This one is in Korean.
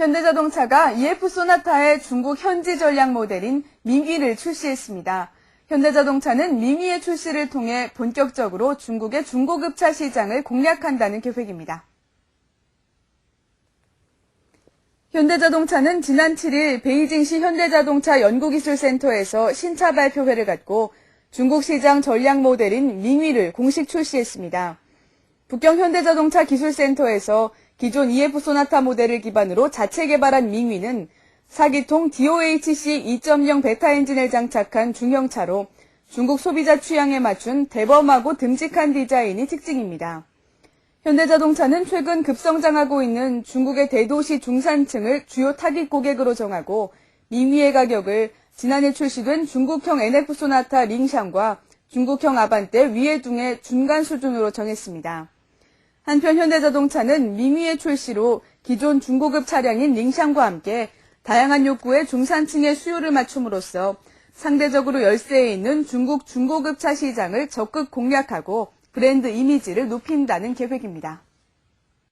현대자동차가 EF 소나타의 중국 현지 전략 모델인 밍위를 출시했습니다. 현대자동차는 밍위의 출시를 통해 본격적으로 중국의 중고급차 시장을 공략한다는 계획입니다. 현대자동차는 지난 7일 베이징시 현대자동차 연구기술센터에서 신차 발표회를 갖고 중국 시장 전략 모델인 밍위를 공식 출시했습니다. 북경 현대자동차 기술센터에서 기존 EF 소나타 모델을 기반으로 자체 개발한 밍위는 4기통 DOHC 2.0 베타 엔진을 장착한 중형차로 중국 소비자 취향에 맞춘 대범하고 듬직한 디자인이 특징입니다. 현대자동차는 최근 급성장하고 있는 중국의 대도시 중산층을 주요 타깃 고객으로 정하고 밍위의 가격을 지난해 출시된 중국형 NF 소나타 링샹과 중국형 아반떼 위에 둥의 중간 수준으로 정했습니다. 한편 현대자동차는 밍위의 출시로 기존 중고급 차량인 링샹과 함께 다양한 욕구의 중산층의 수요를 맞춤으로써 상대적으로 열세에 있는 중국 중고급 차 시장을 적극 공략하고 브랜드 이미지를 높인다는 계획입니다.